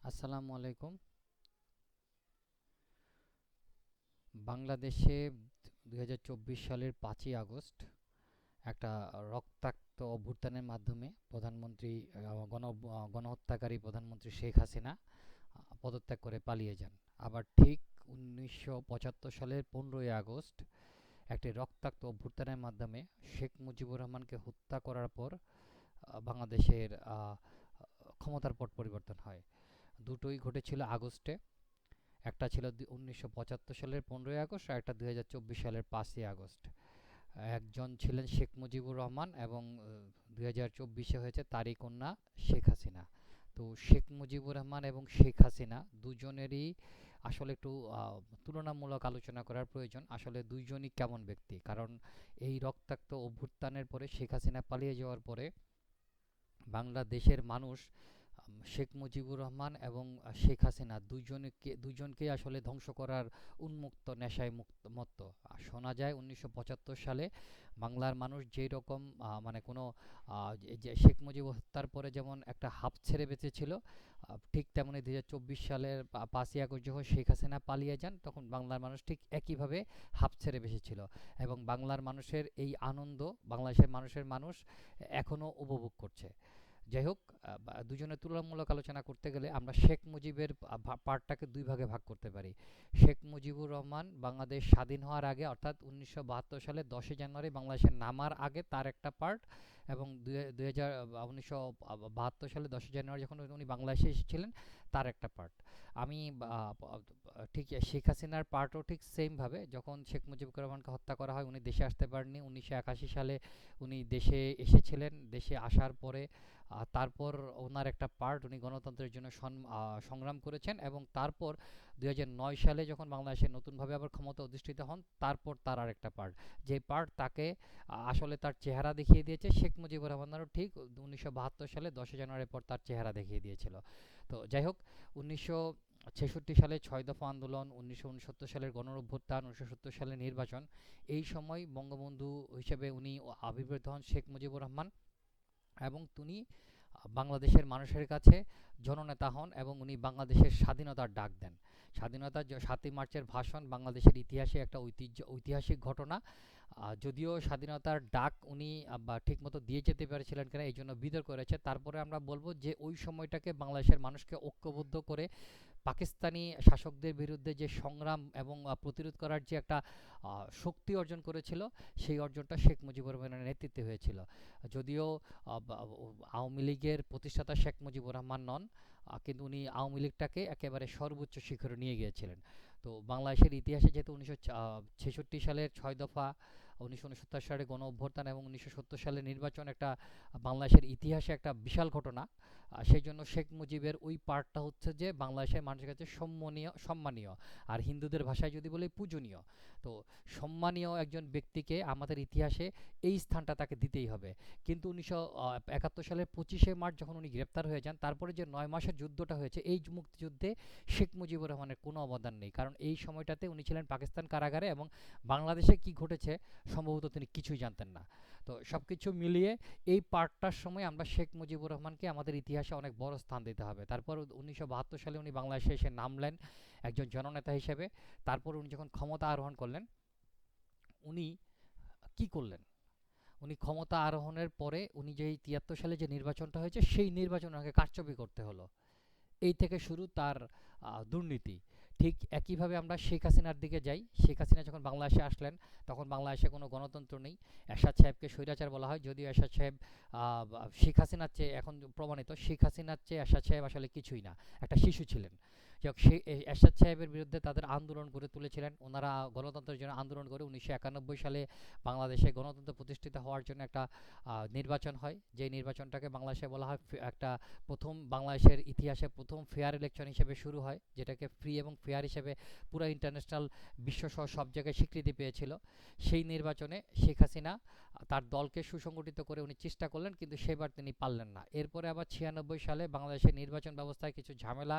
আসসালামু আলাইকুম। বাংলাদেশে দুই সালের পাঁচই আগস্ট একটা রক্তাক্ত অভ্যুত্থানের মাধ্যমে প্রধানমন্ত্রী গণ গণহত্যাকারী প্রধানমন্ত্রী শেখ হাসিনা পদত্যাগ করে পালিয়ে যান। আবার ঠিক উনিশশো পঁচাত্তর সালের পনেরোই আগস্ট একটি রক্তাক্ত অভ্যুত্থানের মাধ্যমে শেখ মুজিবুর রহমানকে হত্যা করার পর বাংলাদেশের ক্ষমতার পট পরিবর্তন হয়। দুটোই ঘটেছিল আগস্টে। একটা ছিল উনিশশো পঁচাত্তর সালের পনেরোই আগস্ট আর একটা দুই হাজার চব্বিশ সালের পাঁচই আগস্ট। একজন ছিলেন শেখ মুজিবুর রহমান এবং দুই হাজার চব্বিশে হয়েছে তারই কন্যা শেখ হাসিনা। তো শেখ মুজিবুর রহমান এবং শেখ হাসিনা দুজনেরই আসলে একটু তুলনামূলক আলোচনা করার প্রয়োজন। আসলে দুইজনই কেমন ব্যক্তি? কারণ এই রক্তাক্ত অভ্যুত্থানের পরে শেখ হাসিনা পালিয়ে যাওয়ার পরে বাংলাদেশের মানুষ শেখ মুজিবুর রহমান এবং শেখ হাসিনা দুইজনকে দুইজনকে আসলে ধ্বংস করার উন্মুক্ত নেশায় মুক্ত আর শোনা যায় উনিশশো পঁচাত্তর সালে বাংলার মানুষ যেই রকম মানে কোনো যে শেখ মুজিব হত্যার পরে যেমন একটা হাঁপ ছেড়ে বেঁচেছিল ঠিক তেমনি দু হাজার চব্বিশ সালের পাঁচই আগস্ট যখন শেখ হাসিনা পালিয়ে যান, তখন বাংলার মানুষ ঠিক একইভাবে হাঁপ ছেড়ে বেঁচেছিল। এবং বাংলার মানুষের এই আনন্দ, বাংলাদেশের মানুষের মানুষ এখনও উপভোগ করছে। যাই হোক দুজনের তুলনামূলক আলোচনা করতে গেলে আমরা শেখ মুজিবের পার্টটাকে দুই ভাগে ভাগ করতে পারি। শেখ মুজিবুর রহমান বাংলাদেশ স্বাধীন হওয়ার আগে অর্থাৎ উনিশশো বাহাত্তর সালে দশই জানুয়ারি বাংলাদেশের নামার আগে তার একটা পার্ট এবং দুই হাজার উনিশশো সালে দশই জানুয়ারি যখন উনি বাংলাদেশে এসেছিলেন তার একটা পার্ট। আমি ঠিক শেখ হাসিনার পার্টও ঠিক সেমভাবে যখন শেখ মুজিবুর রহমানকে হত্যা করা হয় উনি দেশে আসতে পারেননি। উনিশশো একাশি সালে উনি দেশে এসেছিলেন। দেশে আসার পরে আহ, তারপর ওনার একটা পার্ট উনি গণতন্ত্রের জন্য সংগ্রাম করেছেন এবং তারপর দুই হাজার নয় সালে যখন বাংলাদেশে নতুনভাবে আবার ক্ষমতা অধিষ্ঠিত হন, তারপর তার আরেকটা পার্ট যে পার্ট তাকে আসলে তার চেহারা দেখিয়ে দিয়েছে শেখ মুজিবুর রহমানেরও ঠিক উনিশশো বাহাত্তর সালে দশই জানুয়ারির পর তার চেহারা দেখিয়ে দিয়েছিল। তো যাই হোক, উনিশশো ছেষট্টি সালে ছয় দফা আন্দোলন, উনিশশো উনসত্তর সালের গণঅভ্যুত্থান, উনিশশো সত্তর সালের নির্বাচন, এই সময় বঙ্গবন্ধু হিসেবে উনি আবির্ভূত হন শেখ মুজিবুর রহমান এবং তিনি বাংলাদেশের মানুষের কাছে জননেতা হন এবং উনি বাংলাদেশের স্বাধীনতার ডাক দেন। স্বাধীনতার সাতই মার্চের ভাষণ বাংলাদেশের ইতিহাসে একটা ঐতিহ্য, ঐতিহাসিক ঘটনা। যদিও স্বাধীনতার ডাক উনি ঠিকমতো দিয়ে যেতে পেরেছিলেন কিনা, এই জন্য বিতর্ক করেছে তারপরে আমরা বলব যে ওই সময়টাকে বাংলাদেশের মানুষকে ঐক্যবদ্ধ করে পাকিস্তানি শাসকদের বিরুদ্ধে যে সংগ্রাম এবং প্রতিরোধ করার যে একটা শক্তি অর্জন করেছিল, সেই অর্জনটা শেখ মুজিবুর রহমানের নেতৃত্বে হয়েছিল। যদিও আওয়ামী লীগের প্রতিষ্ঠাতা শেখ মুজিবুর রহমান নন কিন্তু উনি আওয়ামী লীগটাকে একেবারে সর্বোচ্চ শিখরে নিয়ে গিয়েছিলেন। তো বাংলাদেশের ইতিহাসে যেহেতু উনিশশো ছেষট্টি সালের ছয় দফা উনিশশো উনসত্তর সালে গণ অভ্যুত্থান এবং উনিশশো সালের নির্বাচন একটা বাংলাদেশের ইতিহাসে একটা বিশাল ঘটনা। সেই জন্য শেখ মুজিবের ওই পার্টটা হচ্ছে যে বাংলাদেশের মানুষের কাছে সম্মানীয় সম্মানীয়। আর হিন্দুদের ভাষায় যদি বলি পূজনীয়। তো সম্মানীয় একজন ব্যক্তিকে আমাদের ইতিহাসে এই স্থানটা তাকে দিতেই হবে। কিন্তু উনিশশো একাত্তর সালের পঁচিশে মার্চ যখন উনি গ্রেপ্তার হয়ে যান, তারপরে যে নয় মাসের যুদ্ধটা হয়েছে, এই মুক্তিযুদ্ধে শেখ মুজিবুর রহমানের কোনো অবদান নেই। কারণ এই সময়টাতে উনি ছিলেন পাকিস্তান কারাগারে এবং বাংলাদেশে কি ঘটেছে সম্ভবত তিনি কিছুই জানতেন না। তো সব কিছু মিলিয়ে এই পার্টটার সময় আমরা শেখ মুজিবুর রহমানকে আমাদের ইতিহাসে অনেক বড় স্থান দিতে হবে। তারপর উনিশশো বাহাত্তর সালে উনি বাংলাদেশে এসে নামলেন একজন জননেতা হিসেবে। তারপর উনি যখন ক্ষমতা আরোহণ করলেন, উনি কি করলেন? উনি ক্ষমতা আরোহণের পরে উনি যেই তিয়াত্তর সালে যে নির্বাচনটা হয়েছে, সেই নির্বাচন ওনাকে কারচুপি করতে হলো। এই থেকে শুরু তার দুর্নীতি। ঠিক একইভাবে আমরা শেখ হাসিনার দিকে যাই। শেখ হাসিনা যখন বাংলাদেশে আসলেন, তখন বাংলাদেশে কোনো গণতন্ত্র নেই। এরশাদ সাহেবকে স্বৈরাচার বলা হয়। যদিও এরশাদ সাহেব শেখ হাসিনার চেয়ে এখন প্রমাণিত, শেখ হাসিনার চেয়ে এরশাদ সাহেব আসলে কিছুই না। একটা শিশু ছিলেন। যাই হোক সে এরশাদ সাহেবের বিরুদ্ধে তাদের আন্দোলন গড়ে তুলেছিলেন। ওনারা গণতন্ত্রের জন্য আন্দোলন করে উনিশশো একানব্বই সালে বাংলাদেশে গণতন্ত্র প্রতিষ্ঠিত হওয়ার জন্য একটা নির্বাচন হয়। যে নির্বাচনটাকে বাংলাদেশে বলা হয় একটা প্রথম বাংলাদেশের ইতিহাসে প্রথম ফেয়ার ইলেকশন হিসেবে শুরু হয়, যেটাকে ফ্রি এবং ফেয়ার হিসেবে পুরো ইন্টারন্যাশনাল বিশ্বসহ সব জায়গায় স্বীকৃতি পেয়েছিল। সেই নির্বাচনে শেখ হাসিনা তার দলকে সুসংগঠিত করে উনি চেষ্টা করলেন, কিন্তু সেবার তিনি পারলেন না। এরপরে আবার ছিয়ানব্বই সালে বাংলাদেশের নির্বাচন ব্যবস্থায় কিছু ঝামেলা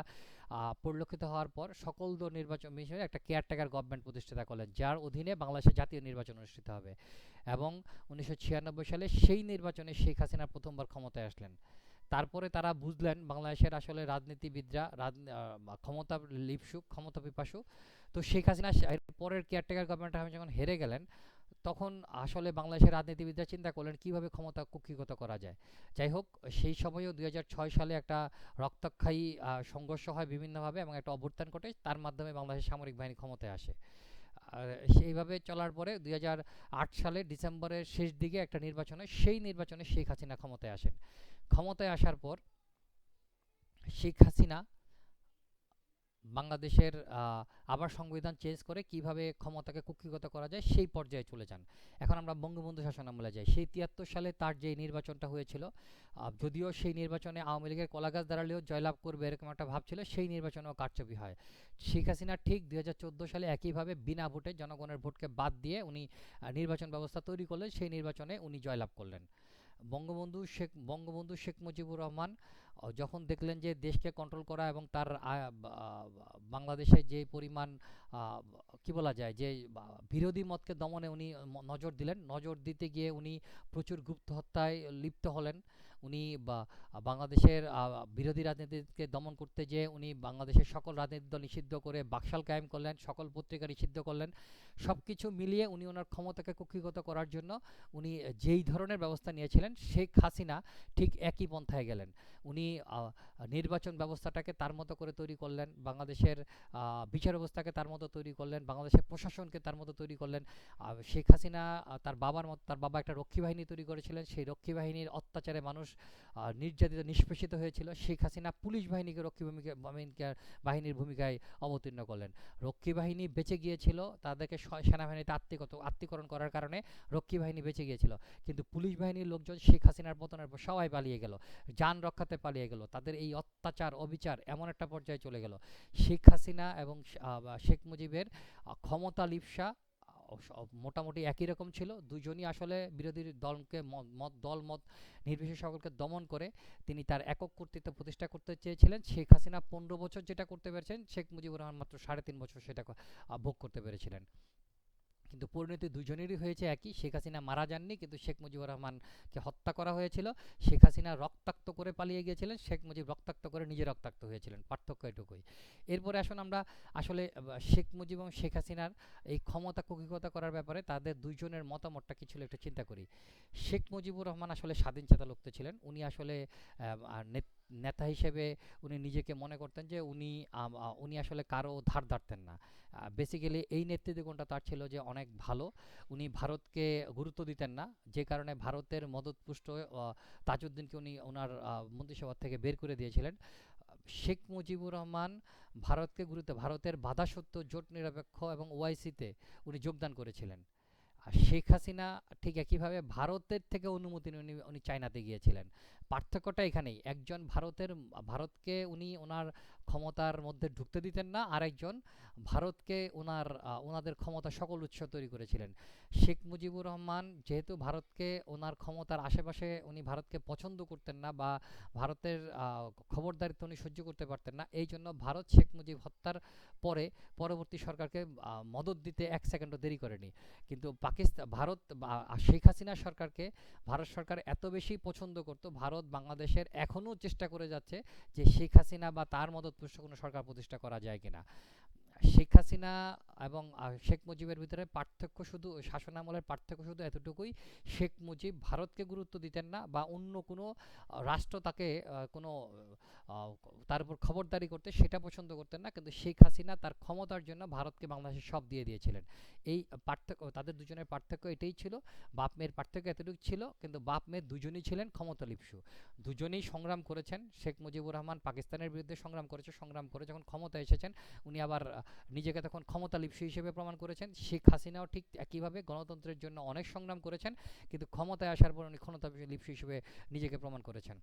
পরিলক্ষিত হওয়ার পর সকল দল নির্বাচন মিশনে একটা কেয়ারটেকার গভর্নমেন্ট প্রতিষ্ঠিত করলেন, যার অধীনে বাংলাদেশে জাতীয় নির্বাচন অনুষ্ঠিত হবে এবং উনিশশো ছিয়ানব্বই সালে সেই নির্বাচনে শেখ হাসিনা প্রথমবার ক্ষমতায় আসলেন। তারপরে তারা বুঝলেন বাংলাদেশের আসলে রাজনীতিবিদরা রাজনী- ক্ষমতা লিপসুক, ক্ষমতা পিপাসু। তো শেখ হাসিনা পরের কেয়ারটেকার গভর্নমেন্ট যখন হেরে গেলেন তখন আসলে বাংলাদেশের রাজনীতিবিদরা চিন্তা করলেন, কীভাবে ক্ষমতা কুক্ষিগত করা যায়? যাই হোক, সেই সময়ও দুই সালে একটা রক্তক্ষয়ী সংঘর্ষ হয় বিভিন্নভাবে এবং একটা অভ্যুত্থান ঘটে, তার মাধ্যমে বাংলাদেশের সামরিক বাহিনী ক্ষমতায় আসে। সেইভাবে চলার পরে দুই হাজার আট সালে ডিসেম্বরের শেষ দিকে একটা নির্বাচনে, সেই নির্বাচনে শেখ হাসিনা ক্ষমতায় আসেন। ক্ষমতায় আসার পর শেখ হাসিনা বাংলাদেশের আবার সংবিধান চেঞ্জ করে কীভাবে ক্ষমতাকে কুক্ষিগত করা যায় সেই পর্যায়ে চলে যান। এখন আমরা বঙ্গবন্ধু শাসন আমলে যাই। সেই তিয়াত্তর সালে তার যে নির্বাচনটা হয়েছিল যদিও সেই নির্বাচনে আওয়ামী লীগের কলাগাছ দাঁড়ালেও জয়লাভ করবে এরকম একটা ভাব ছিল, সেই নির্বাচনেও কারচুপি হয়। শেখ হাসিনা ঠিক দুই হাজার চোদ্দ সালে একইভাবে বিনা ভোটে জনগণের ভোটকে বাদ দিয়ে উনি নির্বাচন ব্যবস্থা তৈরি করলেন, সেই নির্বাচনে উনি জয়লাভ করলেন। বঙ্গবন্ধু শেখ বঙ্গবন্ধু শেখ মুজিবুর রহমান যখন দেখলেন যে দেশকে কন্ট্রোল করা এবং তার বাংলাদেশে যে পরিমাণ কি বলা যায়, যে বিরোধী মতকে দমনে উনি নজর দিলেন। নজর দিতে গিয়ে উনি প্রচুর গুপ্ত হত্যায় লিপ্ত হলেন। উনি বা বাংলাদেশের বিরোধী রাজনীতিকে দমন করতে যেয়ে উনি বাংলাদেশের সকল রাজনৈতিক দল নিষিদ্ধ করে বাকশাল কায়েম করলেন, সকল পত্রিকা নিষিদ্ধ করলেন। সব কিছু মিলিয়ে উনি ওনার ক্ষমতাকে কুক্ষিগত করার জন্য উনি যেই ধরনের ব্যবস্থা নিয়েছিলেন, শেখ হাসিনা ঠিক একই পন্থায় গেলেন। উনি নির্বাচন ব্যবস্থাটাকে তার মতো করে তৈরি করলেন, বাংলাদেশের বিচার ব্যবস্থাকে তার মতো তৈরি করলেন, বাংলাদেশের প্রশাসনকে তার মতো তৈরি করলেন। শেখ হাসিনা তার বাবার মতো, তার বাবা একটা রক্ষী বাহিনী তৈরি করেছিলেন, সেই রক্ষী বাহিনীর অত্যাচারে মানুষ নির্যাতিত, নিষ্পেষিত হয়েছিল, শেখ হাসিনা পুলিশ বাহিনীকে রক্ষী ভূমিকা বাহিনীর ভূমিকায় অবতীর্ণ করলেন। রক্ষী বাহিনী বেঁচে গিয়েছিল, তাদেরকে সেনাবাহিনীতে আত্মীকত, আত্মীকরণ করার কারণে রক্ষী বাহিনী বেঁচে গিয়েছিল। কিন্তু পুলিশ বাহিনীর লোকজন শেখ হাসিনার পতনের পর সবাই পালিয়ে গেল, যান রক্ষাতে পালিয়ে গেল, তাদের এই অত্যাচার, অবিচার এমন একটা পর্যায়ে চলে গেল। শেখ হাসিনা এবং শেখ মুজিবের ক্ষমতা লিপসা মোটামুটি একই রকম ছিল। দুজনই আসলে বিরোধী দলকে মত দল মত নির্বিশেষ সকলকে দমন করে তিনি তার একক কর্তৃত্ব প্রতিষ্ঠা করতে চেয়েছিলেন। শেখ হাসিনা পনেরো বছর যেটা করতে পেরেছেন, শেখ মুজিবুর রহমান মাত্র সাড়ে তিন বছর সেটা ভোগ করতে পেরেছিলেন। কিন্তু পরিণতি দুজনেরই হয়েছে একই। শেখ হাসিনা মারা যাননি, কিন্তু শেখ মুজিবুর রহমানকে হত্যা করা হয়েছিল। শেখ হাসিনা রক্তাক্ত করে পালিয়ে গিয়েছিলেন, শেখ মুজিব রক্তাক্ত করে নিজে রক্তাক্ত হয়েছিলেন, পার্থক্য এটুকুই। এরপরে আসুন আমরা আসলে শেখ মুজিব এবং শেখ হাসিনার এই ক্ষমতা কুক্ষিগতা করার ব্যাপারে তাদের দুইজনের মতামতটা কি ছিল একটু চিন্তা করি। শেখ মুজিবুর রহমান আসলে স্বাধীন চেতা লোক ছিলেন, উনি আসলে আর নেত- হিসেবে উনি নিজেকে মনে করতেন যে উনি উনি আসলে কারও ধার ধারতেন না। বেসিক্যালি এই নেতৃত্ব গুণটা তার ছিল যে অনেক ভালো। উনি ভারতকে গুরুত্ব দিতেন না। যে কারণে ভারতের মদতপুষ্ট তাজউদ্দিনকে উনি ওনার মন্ত্রিসভা থেকে বের করে দিয়েছিলেন। শেখ মুজিবুর রহমান ভারতকে গুরুত্ব, ভারতের বাধা সত্ত্ব জোট নিরপেক্ষ এবং ওআইসিতে উনি যোগদান করেছিলেন। আর শেখ হাসিনা ঠিক একইভাবে ভারতের থেকে অনুমতি উনি উনি চায়নাতে গিয়েছিলেন। পার্থক্যটা এখানেই। একজন ভারতের, ভারতকে উনি ওনার ক্ষমতার মধ্যে ঢুকতে দিতেন না। আরেকজন ভারতকে ওনার ওনাদের ক্ষমতা সকল উৎস তৈরি করেছিলেন। শেখ মুজিবুর রহমান যেহেতু ভারতকে ওনার ক্ষমতার আশেপাশে উনি ভারতকে পছন্দ করতেন না বা ভারতের খবরদারিত্ব উনি সহ্য করতে পারতেন না, এই জন্য ভারত শেখ মুজিব হত্যার পরে পরবর্তী সরকারকে মদত দিতে এক সেকেন্ডও দেরি করেনি। কিন্তু পাকিস্তান ভারত শেখ হাসিনা সরকারকে ভারত সরকার এত বেশি পছন্দ করত, ভারত বাংলাদেশের এখনও চেষ্টা করে যাচ্ছে যে শেখ হাসিনা বা তার মদত পুষ্ট কোনো সরকার প্রতিষ্ঠা করা যায় কিনা? শেখ হাসিনা এবং শেখ মুজিবের ভিতরে পার্থক্য শুধু শাসনামলের পার্থক্য শুধু এতটুকুই, শেখ মুজিব ভারতকে গুরুত্ব দিতেন না বা অন্য কোনো রাষ্ট্র তাকে কোনো তার উপর খবরদারি করতে সেটা পছন্দ করতেন না। কিন্তু শেখ হাসিনা তার ক্ষমতার জন্য ভারতকে বাংলাদেশে সব দিয়ে দিয়েছিলেন। এই পার্থক্য, তাদের দুজনের পার্থক্য এটাই ছিল, বাপ মেয়ের পার্থক্য এতটুকু ছিল, কিন্তু বাপ মেয়ে দুজনেই ছিলেন ক্ষমতালিপ্সু। দুজনেই সংগ্রাম করেছেন। শেখ মুজিবুর রহমান পাকিস্তানের বিরুদ্ধে সংগ্রাম করেছে, সংগ্রাম করে যখন ক্ষমতা এসেছেন, উনি আবার নিজেকে তখন ক্ষমতা লিপ্সি হিসেবে প্রমাণ করেছেন। শেখ হাসিনাও ঠিক একইভাবে গণতন্ত্রের জন্য অনেক সংগ্রাম করেছেন, কিন্তু ক্ষমতায় আসার পর উনি ক্ষমতা লিপ্সু হিসেবে নিজেকে প্রমাণ করেছেন।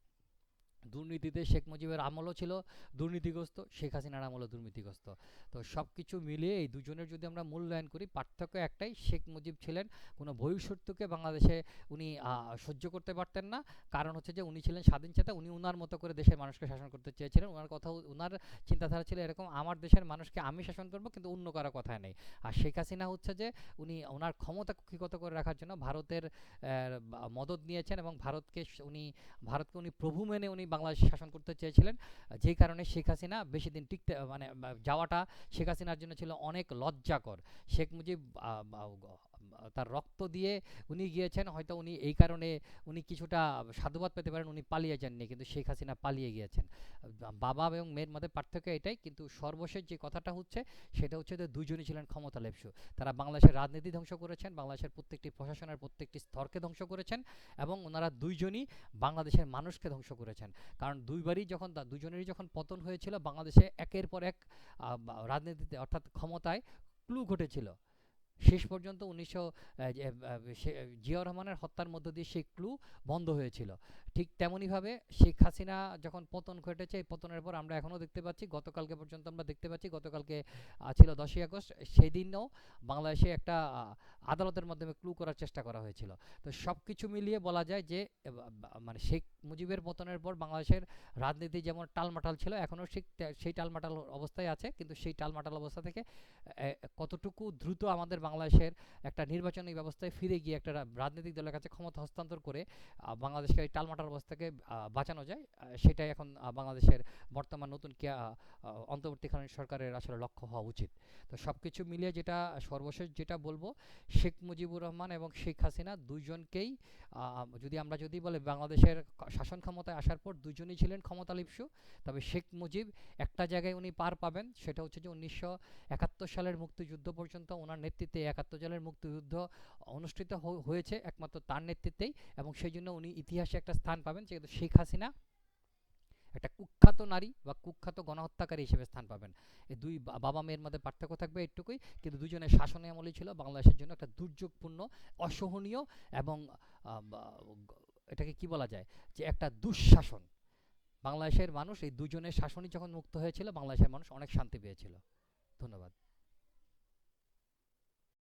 দুর্নীতিতে শেখ মুজিবের আমলও ছিল, দুর্নীতিগ্রস্ত, শেখ হাসিনার আমলও দুর্নীতিগ্রস্ত। তো সব কিছু মিলিয়ে এই দুজনের যদি আমরা মূল্যায়ন করি, পার্থক্য একটাই, শেখ মুজিব ছিলেন কোনো ভবিষ্যৎকে বাংলাদেশে উনি সহ্য করতে পারতেন না। কারণ হচ্ছে যে উনি ছিলেন স্বাধীন চেতা, উনি উনার মতো করে দেশের মানুষকে শাসন করতে চেয়েছিলেন। ওনার কথা, উনার চিন্তাধারা ছিল এরকম, আমার দেশের মানুষকে আমি শাসন করব, কিন্তু অন্য কারও কথায় নেই। আর শেখ হাসিনা হচ্ছে যে উনি ওনার ক্ষমতা কুক্ষিগত করে রাখার জন্য ভারতের মদত নিয়েছেন এবং ভারতকে উনি ভারতকে উনি প্রভু মেনে উনি বাংলাদেশ শাসন করতে চেয়েছিলেন। যে কারণে শেখ হাসিনা বেশি দিন টিকতে মানে যাওয়াটা শেখ হাসিনার জন্য ছিল অনেক লজ্জাকর। শেখ মুজিব তার রক্ত দিয়ে উনি গিয়েছেন, হয়তো উনি এই কারণে উনি কিছুটা সাধুবাদ পেতে পারেন, উনি পালিয়ে যাননি, কিন্তু শেখ হাসিনা পালিয়ে গিয়েছেন। বাবা এবং মেয়ের মধ্যে পার্থক্য এটাই, কিন্তু সর্বশেষ যে কথাটা হচ্ছে, সেটা হচ্ছে যে দুইজনই ছিলেন ক্ষমতা লেপসু তারা বাংলাদেশের রাজনীতি ধ্বংস করেছেন, বাংলাদেশের প্রত্যেকটি প্রশাসনের প্রত্যেকটি স্তরকে ধ্বংস করেছেন এবং ওনারা দুইজনই বাংলাদেশের মানুষকে ধ্বংস করেছেন। কারণ দুইবারই যখন দুজনেরই যখন পতন হয়েছিল, বাংলাদেশে একের পর এক রাজনীতিতে অর্থাৎ ক্ষমতায় ক্লু ঘটেছিল। শেষ পর্যন্ত উনিশশো জিয়াউর রহমানের হত্যার মধ্য দিয়ে সেই ক্লু বন্ধ হয়েছিল। ঠিক তেমনইভাবে শেখ হাসিনা যখন পতন ঘটেছে, এই পতনের পর আমরা এখনও দেখতে পাচ্ছি, গতকালকে পর্যন্ত আমরা দেখতে পাচ্ছি, গতকালকে ছিল দশই আগস্ট সেই দিনও বাংলাদেশে একটা আদালতের মাধ্যমে ক্লু করার চেষ্টা করা হয়েছিল। তো সব কিছু মিলিয়ে বলা যায় যে মানে শেখ মুজিবের পতনের পর বাংলাদেশের রাজনীতি যেমন টালমাটাল ছিল, এখনও ঠিক সেই টালমাটাল অবস্থায় আছে। কিন্তু সেই টালমাটাল অবস্থা থেকে কতটুকু দ্রুত আমাদের বাংলাদেশের একটা নির্বাচনী ব্যবস্থায় ফিরে গিয়ে একটা রাজনৈতিক দলের কাছে ক্ষমতা হস্তান্তর করে আহ, বাংলাদেশকে এই টালমাটাল অবস্থাকে বাঁচানো যায়। সেটাই এখন বাংলাদেশের বর্তমান নতুন অন্তর্বর্তীকালীন সরকারের আসলে লক্ষ্য হওয়া উচিত। তো সব কিছু মিলিয়ে যেটা সর্বশেষ যেটা বলব শেখ মুজিবুর রহমান এবং শেখ হাসিনা দুইজনকেই যদি আমরা যদি বলে বাংলাদেশের শাসন ক্ষমতায় আসার পর দুজনই ছিলেন ক্ষমতালিপ্সু তবে শেখ মুজিব একটা জায়গায় উনি পার পাবেন সেটা হচ্ছে যে উনিশশো একাত্তর সালের মুক্তিযুদ্ধ পর্যন্ত ওনার নেতৃত্বে একাত্তর সালের মুক্তিযুদ্ধ অনুষ্ঠিত হয়েছে একমাত্র তার নেতৃত্বেই এবং সেই জন্য উনি ইতিহাসে একটা স্থান পাবেন যেহেতু শেখ হাসিনা একটা কুখ্যাত নারী বা কুখ্যাত গণহত্যাকারী হিসেবে স্থান পাবেন। এই দুই বাবা মেয়ের মধ্যে পার্থক্য থাকবে একটুকুই কিন্তু দুজনের শাসনে আমলই ছিল বাংলাদেশের জন্য একটা দুর্যোগপূর্ণ, অসহনীয় এবং এটাকে কি বলা যায়? যে একটা দুঃশাসন। বাংলাদেশের মানুষ এই দুজনের শাসনই যখন মুক্ত হয়েছিল, বাংলাদেশের মানুষ অনেক শান্তি পেয়েছিল। ধন্যবাদ।